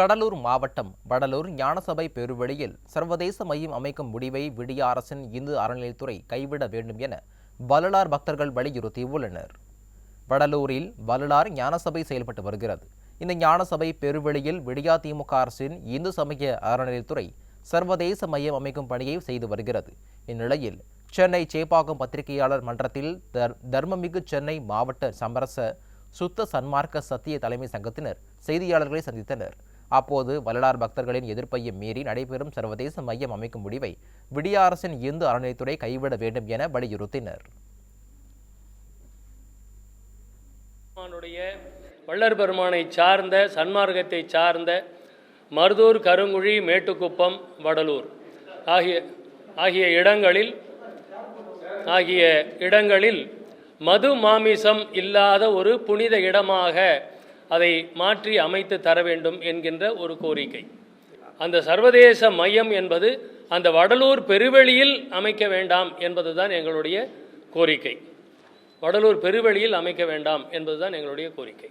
கடலூர் மாவட்டம் வடலூர் ஞானசபை பெருவெளியில் சர்வதேச மையம் அமைக்கும் முடிவை விடிய அரசின் இந்து அறநிலையத்துறை கைவிட வேண்டும் என வள்ளலார் பக்தர்கள் வலியுறுத்தியுள்ளனர். வடலூரில் வள்ளலார் ஞானசபை செயல்பட்டு வருகிறது. இந்த ஞானசபை பெருவெளியில் விடியா திமுக அரசின் இந்து சமய அறநிலையத்துறை சர்வதேச மையம் அமைக்கும் பணியை செய்து வருகிறது. இந்நிலையில் சென்னை சேப்பாக்கம் பத்திரிகையாளர் மன்றத்தில் தர் தர்மமிகு சென்னை மாவட்ட சமரச சுத்த சன்மார்க்க சத்திய தலைமை சங்கத்தினர் செய்தியாளர்களை சந்தித்தனர். அப்போது வள்ளலார் பக்தர்களின் எதிர்ப்பையும் மீறி நடைபெறும் சர்வதேச மையம் அமைக்கும் முடிவை விடிய அரசின் இந்து அறநிலையத்துறை கைவிட வேண்டும் என வலியுறுத்தினர். வள்ளர் பெருமானை சார்ந்த சன்மார்க்கத்தை சார்ந்த மருதூர் கருங்குழி மேட்டுக்குப்பம் வடலூர் ஆகிய ஆகிய இடங்களில் ஆகிய இடங்களில் மது மாமிசம் இல்லாத ஒரு புனித இடமாக அதை மாற்றி அமைத்து தர வேண்டும் என்கின்ற ஒரு கோரிக்கை. அந்த சர்வதேச மையம் என்பது அந்த வடலூர் பெருவெளியில் அமைக்க வேண்டாம் என்பதுதான் எங்களுடைய கோரிக்கை. வடலூர் பெருவெளியில் அமைக்க வேண்டாம் என்பதுதான் எங்களுடைய கோரிக்கை.